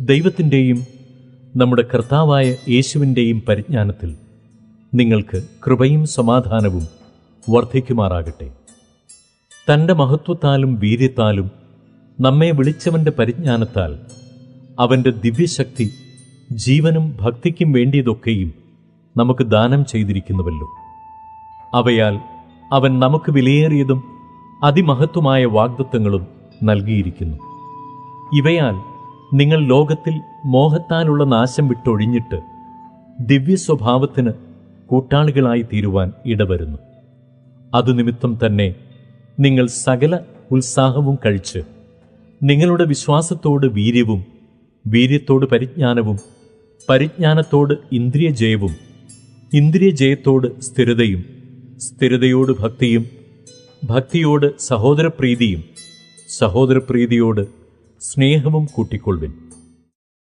ദൈവത്തിന്റെയും നമ്മുടെ കർത്താവായ യേശുവിന്റെയും പരിജ്ഞാനത്തിൽ നിങ്ങൾക്ക് കൃപയും സമാധാനവും വർദ്ധിക്കുമാറാകട്ടെ. തന്റെ മഹത്വത്താലും വീര്യത്താലും നമ്മെ വിളിച്ചവന്റെ പരിജ്ഞാനത്താൽ അവന്റെ ദിവ്യശക്തി ജീവനും ഭക്തിക്കും വേണ്ടിയതൊക്കെയും നമുക്ക് ദാനം ചെയ്തിരിക്കുന്നുവല്ലോ. അവയാൽ അവൻ നമുക്ക് വിലയേറിയതും അതിമഹത്വമായ വാഗ്ദത്വങ്ങളും നൽകിയിരിക്കുന്നു. ഇവയാൽ നിങ്ങൾ ലോകത്തിൽ മോഹത്താലുള്ള നാശം വിട്ടൊഴിഞ്ഞിട്ട് ദിവ്യ സ്വഭാവത്തിന് കൂട്ടാളികളായി തീരുവാൻ ഇടവരുന്നു. അതുനിമിത്തം തന്നെ നിങ്ങൾ സകല ഉത്സാഹവും കഴിച്ച് നിങ്ങളുടെ വിശ്വാസത്തോട് വീര്യവും വീര്യത്തോട് പരിജ്ഞാനവും പരിജ്ഞാനത്തോട് ഇന്ദ്രിയ ഇന്ദ്രിയജയത്തോട് സ്ഥിരതയും സ്ഥിരതയോട് ഭക്തിയും ഭക്തിയോട് സഹോദരപ്രീതിയും സഹോദരപ്രീതിയോട് സ്നേഹവും കൂട്ടിക്കൊള്ളുവിൻ.